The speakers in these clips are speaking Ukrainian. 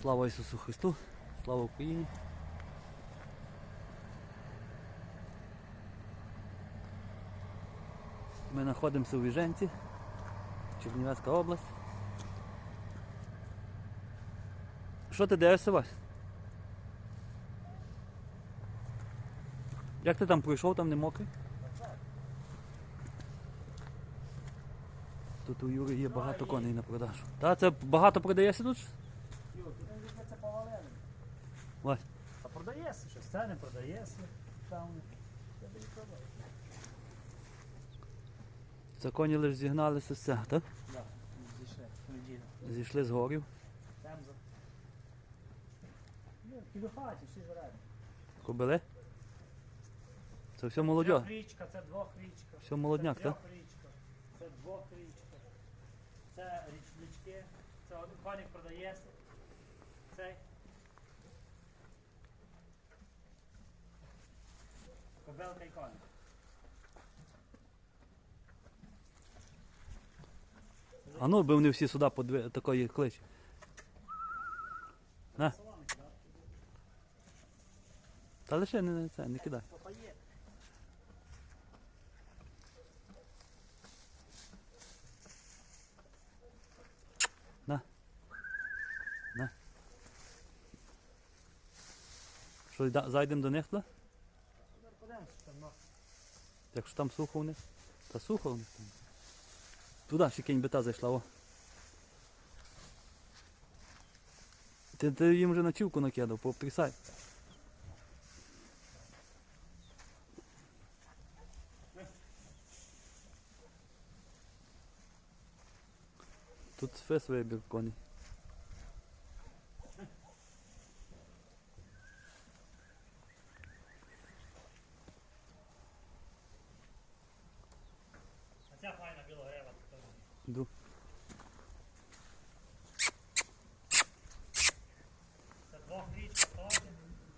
Слава Ісусу Христу, слава Україні. Ми знаходимося у Віженці, Чернівецька область. Що ти дивишся, Вась? Як ти там пройшов, там не мокрий? Тут у Юри є багато коней на продажу. Та це багато продається тут? Юр, ти там візьме це повалили. Вась. А продається щось, це не продається. Там. Це не продає. Це коні лише зігналися з цього, так? Да, зійшли, неділю. Зійшли з горів. Темза. Ну, в хаті, всі жарені. Кобили? Це все Трьох молодь. річка, це двох річка. Все молодняк, це так? трьох річка. Це двох річка. Це річнички. Це один коник продається. Цей. Кобелка і. А ну, би вони всі сюди по дві, такої клич. На. Та лише не, це, не кидай. Попає. Що, зайдемо до них туди? Зараз подивимося, що там нос. Якщо там сухо у них. Та сухо у них там. Туди ще кінь бита зайшла, о. Ти, ти їм вже ночівку накидав, пообтрісай. Тут фес вибір коней. А ця файна білогрева. Теж.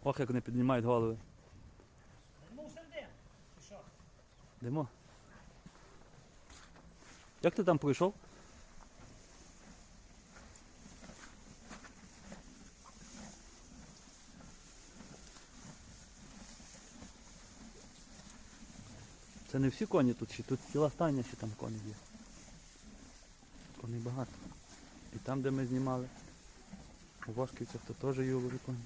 Ох, як вони піднімають голови. І. Як ти там пройшов? Це не всі коні тут, ще тут ціла стайня ще там коні є. Коней багато. І там, де ми знімали. У Вошківцях то теж є у коні.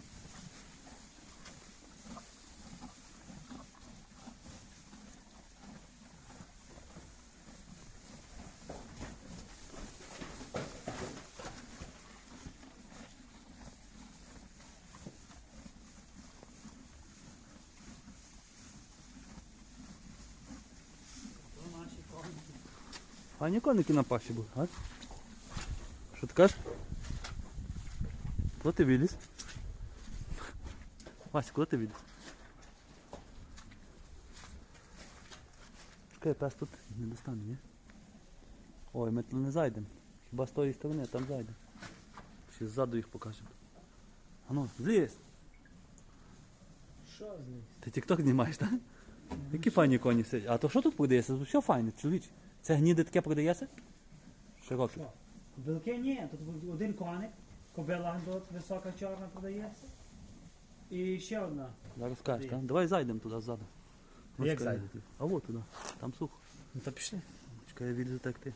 А ні коники на паші були, а? Що ти кажеш? Куди ти виліз? Вася, куди ти виліз? Чекай, пес тут не достане, ні? Ой, ми тут не зайдемо. Хіба з тої сторони, там зайдемо. Ще ззаду їх покажемо. А ну, злізь! Що з них? Ти тік-ток знімаєш, так? Які файні коні сидять. А то що тут продається? Все файне, чоловіч. Це гніде таке продається? Широке. Білки ні, тут один коник, кобила тут висока чорна продається. І ще одна. Зараз скажеш, Де? так? Давай зайдемо туди ззаду. Як Ось, зайдете? А от туди. Там сухо. Ну то пішли. Чекай, я відлізу так ти.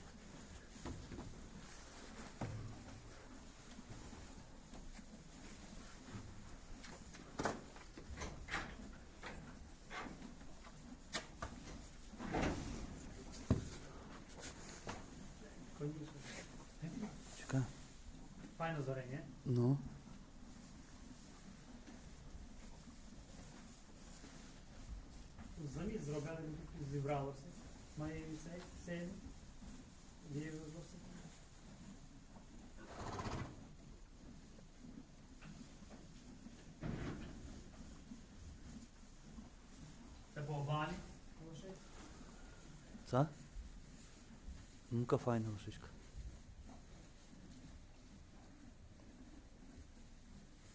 Чекай. Файно зоре, ні? Ну. Заміс зробили, зібралося. Має цей син. Є досить. Це бобалі. Це? Ну-ка файна лошичка.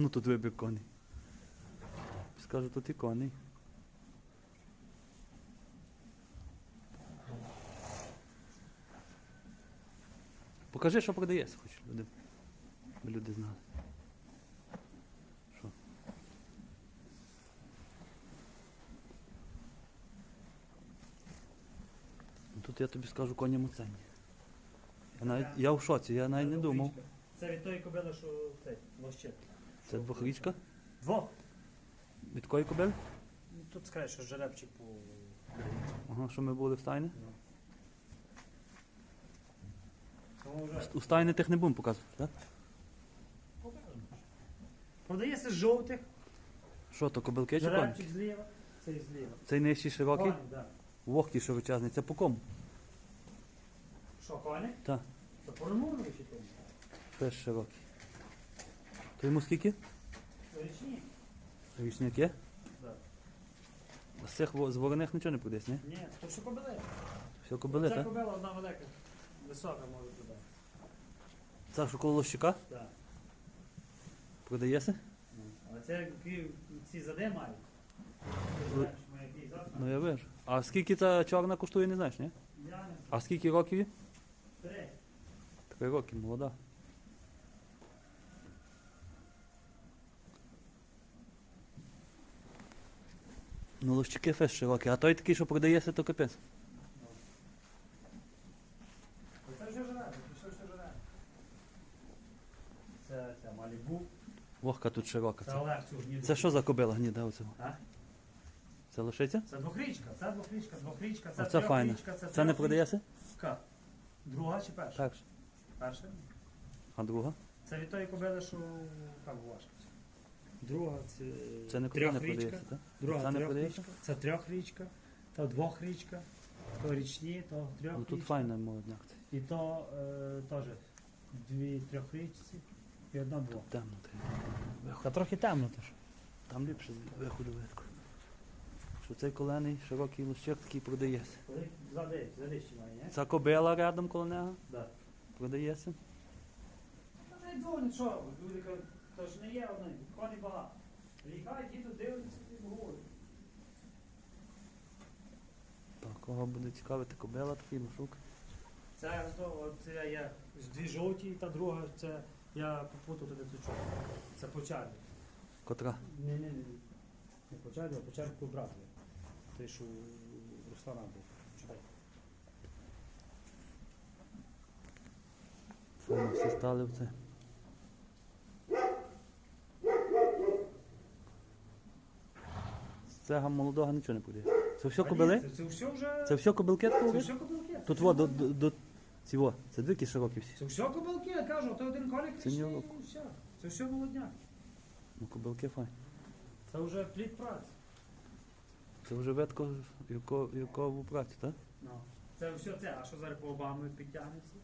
Ну тут вибіг коней. Скажу, тут і коней. Покажи, що продається, хоч люди. Люди знали. Що? Ну, Тут я тобі скажу коням у ціні. Я, навіть, я в шоці, я навіть не думав. Це від тої кобили, що цей, лощит. Це двохрічка. Двох. Від кої кобили? Ну, Тут скажеш, що жеребчик по... Ага, що ми були в стайні. Ну. Тому вже У стайні тих не будемо показувати, так? Продається з жовтих, Що то, кобилки чи коні? жеребчик зліва, цей зліва. Цей нижчий широкий, Коні, да. вогкий широчезний. Це по кому? Що, коні? Так. Це по ремурну чи коні? Теж широкий. То йому скільки? Річні? Річник є? Да. З цих з вороних нічого не продасть, ні? Ні, то що кобили? Все кобили, Це так? кобила одна велика, висока може туди. Це що коло лощика Да. продається? Ну, Але це які ці зади мають. Ти знаєш, ми який зад Ну я вижу. А скільки ця чорна коштує, не знаєш, ні? Я не А скільки років їй? Три. Три роки, молода. Ну, лощики фес широкі, а той такий, що продається, то капець. Оце вже жереб, пішов ще жереб. Це, це Малібу, Вогка тут широка. це Це, Олег цю гніду. це що за кобила гніда оцього? А? Це лошиця? Це двохрічка, це двохрічка, двохрічка, це Оце трьохрічка, це Це не продається? Ка? Друга чи перша? Так. Перша? А друга? Це від тої кобили, що як важко. Друга це, Це не куди не трьохрічка. продається, так? Друга Це не трьохрічка. Це трьохрічка, то двохрічка, то річні, то Ну тут файна молодняк. І то е, теж дві трьохрічці і одна двох. Темно треба. Та трохи темно теж. Там ліпше виходу видко. Що цей колений широкий лущик такий продається. Зади, задищі має, ні? Ця кобила рядом коло нього Да. продається. Та не дзвонять, що? Люди кажуть, то ж не є одне, коні багато. Лікають, діти дивляться і говорять. Так, кого буде цікавити кобила, такий лошук. Це, от, це я дві жовті, та друга, це я попутав туди цю чорну. Це почарник. Котра. Ні, ні, ні. Не почарник, а почарник брат. є. Той, що у Руслана був. Читай. Вони всі стали в це. З цього молодого нічого не буде. Це все кобили? Це, це все вже. Це все кобилки це все кобилки. Тут во, до, до, до во, це дві широкі всі. Це все кобилки, я кажу, то один коник Це і все. Це все молодняк. Ну кобилки файні. Це вже плід праці. Це вже ветко юрко- юркову працю, так? Ну. Це все це, а що зараз по Обами підтягнеться?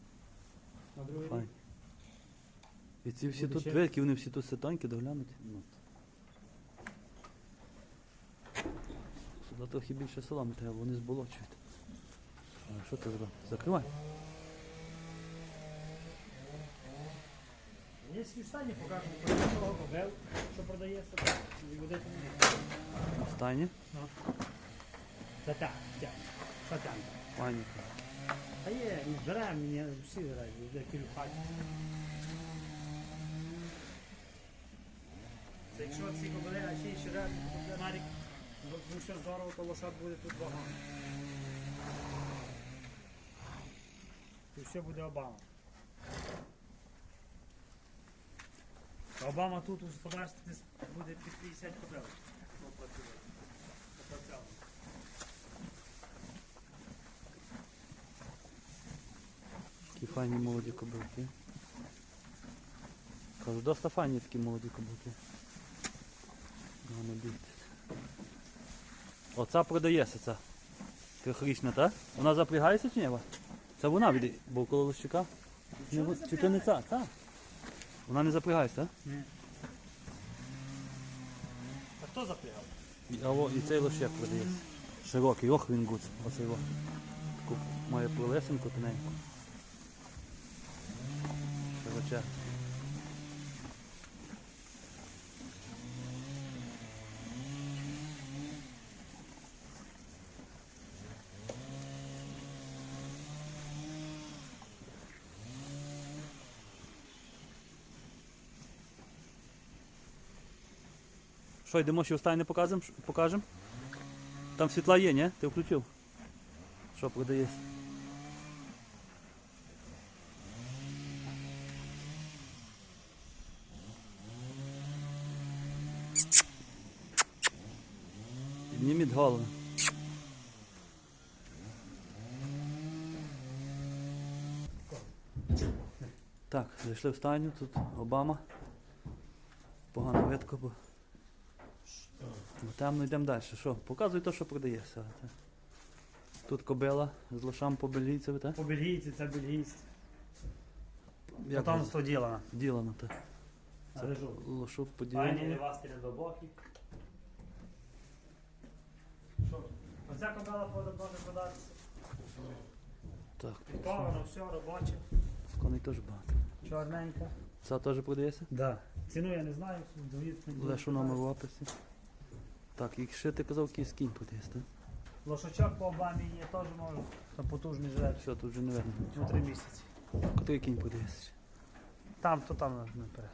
На другий Файно. рік? І ці всі Буде тут ще? великі, вони всі тут ситонькі, доглянуті. Ну. Сюди трохи більше соломи треба, вони зболочують. А що ти зробив? Закривай. Є покажемо про що продається, і буде там. На. Це так, так, це так. Файні. А є, ну, мені всі які в хаті. Це якщо ці кобели, а ці ще раз, на ну все здорово, то лошад буде тут багато. І все буде Обама. Обама тут у господарстві десь буде під 50 кобел. Ну. Такі файні молоді кобилки. Кажу, доста файні такі молоді кобилки. Не бійтесь. Оця продається, ця. Трьохрічна, так? Вона запрягається чи ні? Це вона від бо коло не чи то не ця? Так. Вона не запрягається, так? Ні. А хто запрягав? І, а во- і цей лощик продається. Широкий, ох він гуц. Оце його. Таку має пролесенку тоненьку. Широче. Що, йдемо ще останнє покажемо? покажем? Там світла є, ні? Ти включив? Що продається? Підніміть голову. Так, зайшли в стайню, тут Обама. Погано видко, бо бо темно йдемо далі. Що? Показуй те, що продається. Тут кобила з лошам по бельгійцеві, так? По бельгійці, це бельгійці. Потомство ділено. ділано, так. Це лошу поділено. Що? Оця кобила може продатися. Так, Підковано, все, робоче, коней теж багато. чорненька. Це теж продається? Да. Ціну я не знаю, довідки. Лише номер в описі. Так, і ще ти казав, якийсь кінь продається, так? Лошачок по обамі є, теж можу. Та потужний жрець. Все, тут вже не видно. На три місяці. Котрий кінь продається? Там, то там наперед.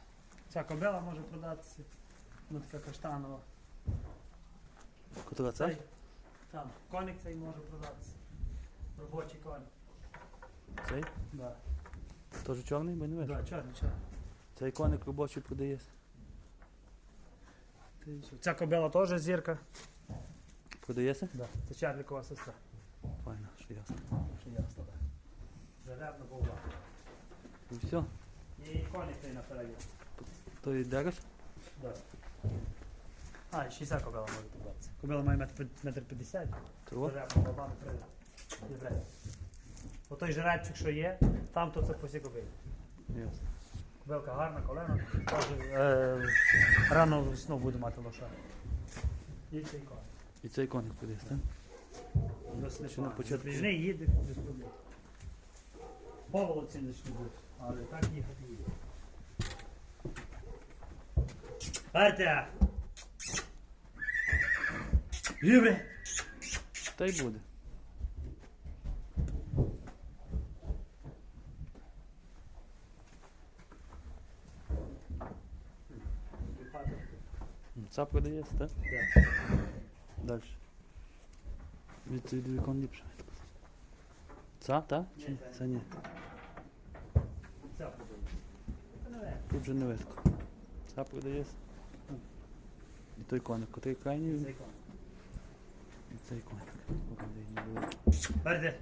Ця кобила може продатися. Вона така каштанова. Котра це? Там. Коник цей може продатися. Робочий коник. Цей? Да. Теж чорний, бо не видно. Да, чорний, чорний. Цей коник робочий продається. Ця кобила теж зірка. Продається? Да. Це Чарлікова сестра. Файно, що ясно. Що ясно, так. Жеребна голова. І все. І коник цей напереді. То і дереш? Да. А, і 60 кобила може продатися. Кобила має метр, метр 50. То от. Жеребна голова. Єврей. Отой жеребчик, що є, там то це посі кобили. Ясно. Кобилка гарна, колено. Теж, е, рано весну буде мати лоша. І цей коник. І цей коник продається, так? Ще на початку. Запряжний їде без проблем. Поволоці не буде, але так їхати їде. Артя! Любе! Та й буде. М, Ця продається, так? Далі. Від цих дві вікон ліпше. Ця, та? Чи Ні, це ні? Ця подивись. Це не легко. Тут же не видко. Ця продається. І той коник, котрий крайній, Цей коник. і цей коник. Покажи, не великий. Артя!